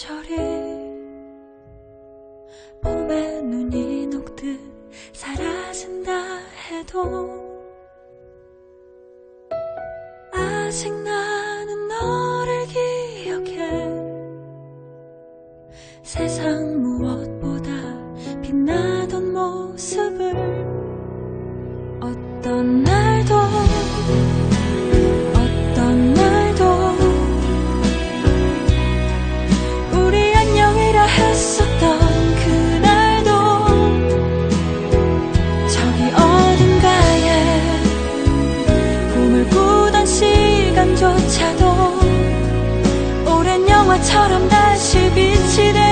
계절이 봄에 눈이 녹듯 사라진다 해도 아직 나는 너를 기억해. 세상 무엇보다 빛나던 모습을 어떤 날도 차도 오랜 영화처럼 다시 빛이 되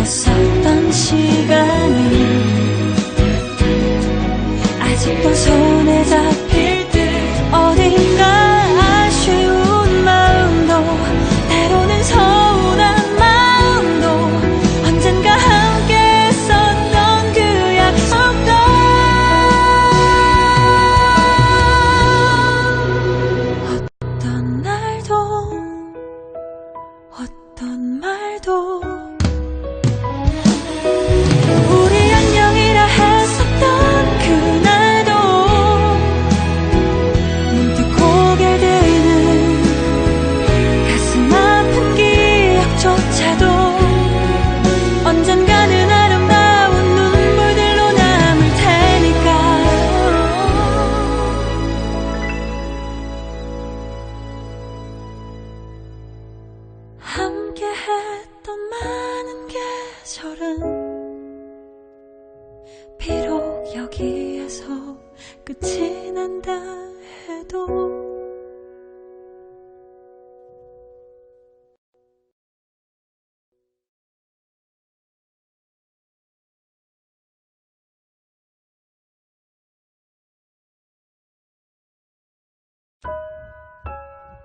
행복했었던 시간이 아직도 손에 잡힐 듯 어딘가 아쉬운 마음도 때로는 서운한 마음도 언젠가 함께 했었던 그 약속도. 어떤 날도 어떤 말도 계절은 비록 여기에서 끝이 난다 해도